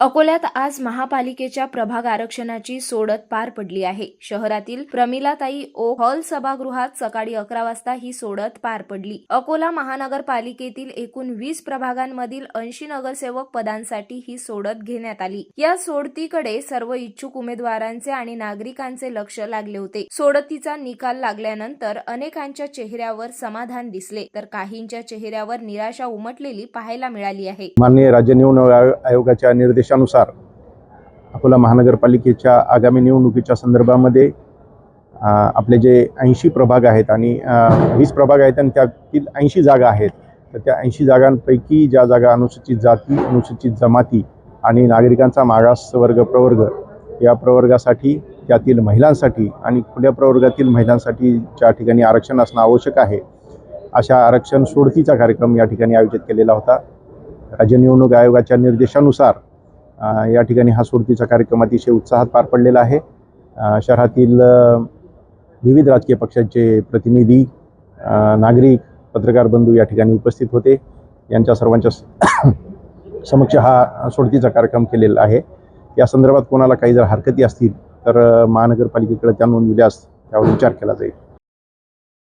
अकोल्यात आज महापालिकेच्या प्रभाग आरक्षणाची सोडत पार पडली आहे. शहरातील प्रमिलाताई ओ हॉल सभागृहात सकाळी अकरा वाजता ही सोडत पार पडली. अकोला महानगरपालिकेतील एकूण वीस प्रभागांमधील ऐंशी नगरसेवक पदांसाठी ही सोडत घेण्यात आली. या सोडतीकडे सर्व इच्छुक उमेदवारांचे आणि नागरिकांचे लक्ष लागले होते. सोडतीचा निकाल लागल्यानंतर अनेकांच्या चेहऱ्यावर समाधान दिसले तर काहींच्या चेहऱ्यावर निराशा उमटलेली पाहायला मिळाली आहे. माननीय राज्य निवडणूक आयोगाच्या निर्देश निर्देशानुसार अकोला महानगरपालिकेच्या आगामी निवडणुकीच्या संदर्भामध्ये आपले जे ऐंशी प्रभाग आहेत आणि वीस प्रभाग आहेत आणि त्यातील ऐंशी जागा आहेत तर त्या ऐंशी जागांपैकी ज्या जागा अनुसूचित जाती अनुसूचित जमाती आणि नागरिकांचा मागास वर्ग प्रवर्ग या प्रवर्गासाठी त्यातील महिलांसाठी आणि खुल्या प्रवर्गातील महिलांसाठी ज्या ठिकाणी आरक्षण असणं आवश्यक आहे अशा आरक्षण सोडतीचा कार्यक्रम या ठिकाणी आयोजित केलेला होता. राज्य निवडणूक आयोगाच्या निर्देशानुसार या ठिकाणी हा सोडतीचा कार्यक्रम अतिशय उत्साहात पार पडलेला आहे. शहरातील विविध राजकीय पक्षांचे प्रतिनिधी नागरिक पत्रकार बंधू या ठिकाणी उपस्थित होते. यांच्या सर्वांच्या समक्ष हा सोडतीचा कार्यक्रम केलेला आहे. या संदर्भात कोणाला काही जर हरकती असतील तर महानगरपालिकेकडे त्या नोंदविल्यास त्यावर विचार केला जाईल.